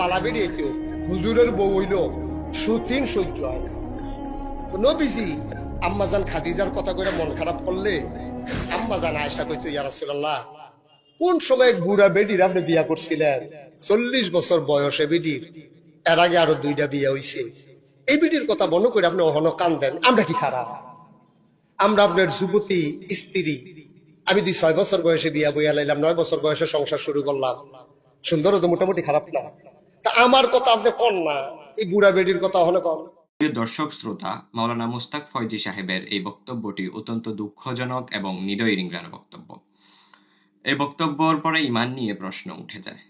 বালা বেরিয়েছে হুজুরের বউ হইল সুতিন সহ্য হয় আম্মাজান খাদিজার কথা মন খারাপ করলে আম্মাজান আয়সা কইতো কোন সময় বেডির আপনি বিয়া করছিলেন? চল্লিশ বছর বয়সে বেডির এর আগে আরও দুইটা বিয়া হইছে। এই বিটির কথা মনে করে আপনি অহন কান্দেন, আমরা কি খারাপ? আমরা আপনার যুবতী, স্ত্রী। আমি দুই ছয় বছর বয়সে বিয়া বইয়া লাইলাম, নয় বছর বয়সে সংসার শুরু করলাম। সুন্দর তো মোটামুটি খারাপ না। তা আমার কথা আপনি কন না। এই বুড়া বেডির কথা হলে কন। দর্শক, শ্রোতা, মাওলানা মুস্তাক ফয়জি সাহেবের এই বক্তব্যটি অত্যন্ত দুঃখজনক এবং হৃদয় রিংড়ানো বক্তব্য। এই বক্তব্যর পরে ইমান নিয়ে প্রশ্ন উঠে যায়।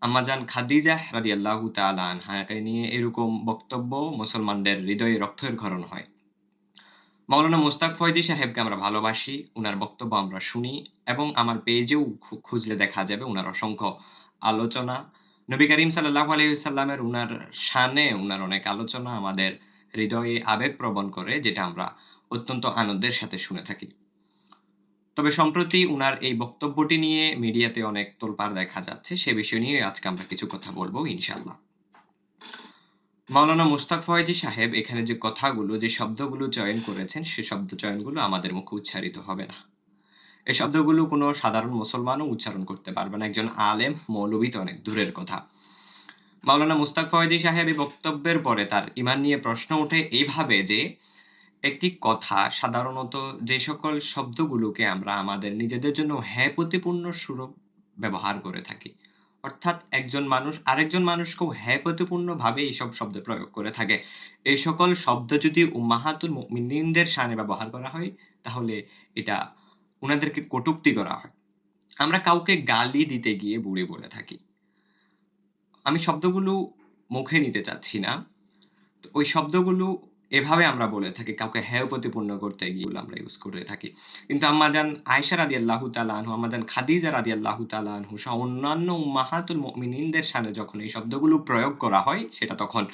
আম্মাজান খাদিজা রাদি আল্লাহ তালা আনহাকে নিয়ে এরকম বক্তব্য মুসলমানদের হৃদয়ে রক্তের ঘরণ হয়। মাওলানা মুস্তাক ফয়জি সাহেবকে আমরা ভালোবাসি, উনার বক্তব্য আমরা শুনি এবং আমার পেজেও খুঁজলে দেখা যাবে উনার অসংখ্য আলোচনা নবী করিম সাল্লাহ আলহিসাল্লামের উনার শানে উনার অনেক আলোচনা আমাদের হৃদয়ে আবেগ প্রবণ করে, যেটা আমরা অত্যন্ত আনন্দের সাথে শুনে থাকি। তবে সম্প্রতি উনার এই বক্তব্যটি নিয়ে মিডিয়াতে অনেক তোলপাড় দেখা যাচ্ছে, সে বিষয় নিয়ে আজকে আমরা কিছু কথা বলব ইনশাল্লাহ মাওলানা মুস্তাক ফয়েজি সাহেব এখানে যে কথাগুলো, যে শব্দগুলো চয়ন করেছেন, সে শব্দ চয়নগুলো আমাদের মুখে উচ্চারিত হবে না। এই শব্দগুলো কোনো সাধারণ মুসলমানও উচ্চারণ করতে পারবে না, একজন আলেম, মৌলবী তো অনেক দূরের কথা। মাওলানা মুস্তাক ফয়েজি সাহেব এই বক্তব্যের পরে তার ইমান নিয়ে প্রশ্ন ওঠে এইভাবে যে, একটি কথা সাধারণত যে সকল শব্দগুলোকে আমরা আমাদের নিজেদের জন্য হ্যাঁ প্রতিপূর্ণ সুরভ ব্যবহার করে থাকি, অর্থাৎ একজন মানুষ, আরেকজন মানুষকেও হ্যাঁ প্রতিপূর্ণ ভাবে এইসব শব্দ প্রয়োগ করে থাকে। এই সকল শব্দ যদি উম্মাহাতুল মুমিনিনদের শানে ব্যবহার করা হয়, তাহলে এটা ওনাদেরকে কটুক্তি করা হয়। আমরা কাউকে গালি দিতে গিয়ে বুড়ি বলে থাকি। আমি শব্দগুলো মুখে নিতে চাচ্ছি না। তো ওই শব্দগুলো এভাবে আমরা বলে থাকি, কাউকে হ্যায় প্রতিপূর্ণ করতে গিয়ে আমরা ইউজ করে থাকি। কিন্তু আম্মাজান আয়সা রাদি আল্লাহ তালানহু আমাজান খাদিজা রাদি আল্লাহ তালানহু সহ অন্যান্য মাহাতুল মিনিনদের সামনে যখন এই শব্দগুলো প্রয়োগ করা হয়, সেটা তখন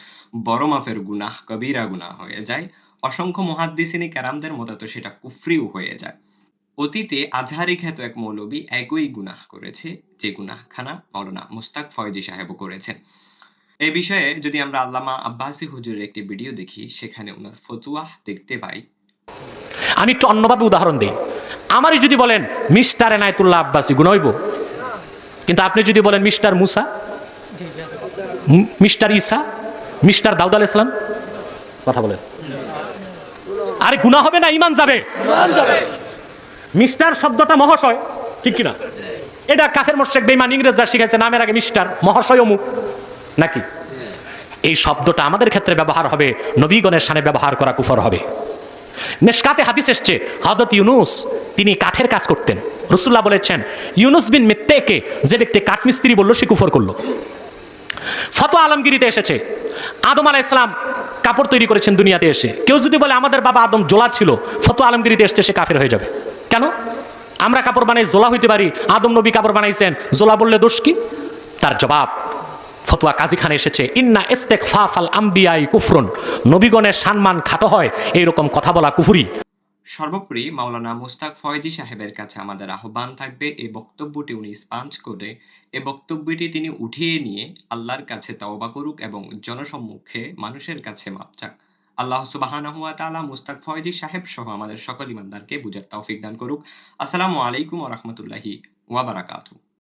বড় মাফের গুনাহ, কবিরা গুনাহ হয়ে যায়। অসংখ্য মহাদ্দিসিনী ক্যারামদের মতো তো সেটা কুফরিও হয়ে যায়। অতীতে আজহারি খ্যাত এক মৌলবী একই গুনাহ করেছে, যে গুনাহখানা মাওলানা মুস্তাক ফয়জি সাহেবও করেছেন। এই বিষয়ে যদি আমরা আল্লামা আব্বাসি হুজুরের একটি ভিডিও দেখি, সেখানে ওনার ফতুয়া দেখতে পাই। আমি একটু অন্যভাবে উদাহরণ দিই। আমারই যদি বলেন, মিস্টার এনায়তুল্লাহ আব্বাসি গুণ হইব কিন্তু আপনি যদি বলেন, mister Musa? Mister Isa mister Daud আল ইসলাম কথা বলেন। আরে গুণা হবে না ইমান যাবে। মিস্টার শব্দটা মহাশয়, ঠিক কিনা? এটা কাফের মোর্শেক বেইমান ইংরেজরা শিখেছে নামের আগে মিস্টার মহাশয় অমুক নাকি? এই শব্দটা আমাদের ক্ষেত্রে ব্যবহার হবে, নবীগণের সামনে ব্যবহার করা কুফর হবে। মেশকাতে হাদিস এসছে হজরত ইউনুস, তিনি কাঠের কাজ করতেন। রসুল্লাহ বলেছেন, ইউনুস বিন মিত্তেকে যে ব্যক্তি কাঠমিস্ত্রি বলল, সে কুফর করল। ফতো আলমগিরিতে এসেছে, আদম আলাহ ইসলাম কাপড় তৈরি করেছেন দুনিয়াতে এসে। কেউ যদি বলে, আমাদের বাবা আদম জোলা ছিল ফতো আলমগিরিতে এসছে, সে কাফের হয়ে যাবে। কেন? আমরা কাপড় বানাই, জোলা হইতে পারি। আদম নবী কাপড় বানাইছেন। জোলা বললে দোষ কি? তার জবাব, ফতোয়া কাজী খানে এসেছে, ইন্না ইস্তেক ফাফাল আম্বিয়াই কুফরুন। নবীগণের সম্মান খাটো হয়, এইরকম কথা বলা কুফুরি। সর্বোপরি মাওলানা মুস্তাক ফয়জি সাহেবের কাছে আমাদের আহ্বান থাকবে, এই বক্তব্যটি উনি স্পাঞ্জ করে এই বক্তব্যটি তিনি উঠিয়ে নিয়ে আল্লাহর কাছে তওবা করুক এবং জনসম্মুখে মানুষের কাছে মাপ চাক। আল্লাহ সুবাহানাহু ওয়া তাআলা মুস্তাক ফয়দি সাহেব সহ আমাদের সকল ইমানদারকে বুঝার তৌফিক দান করুক। আসসালামু আলাইকুম ওয়া ওয়াবারাকাতু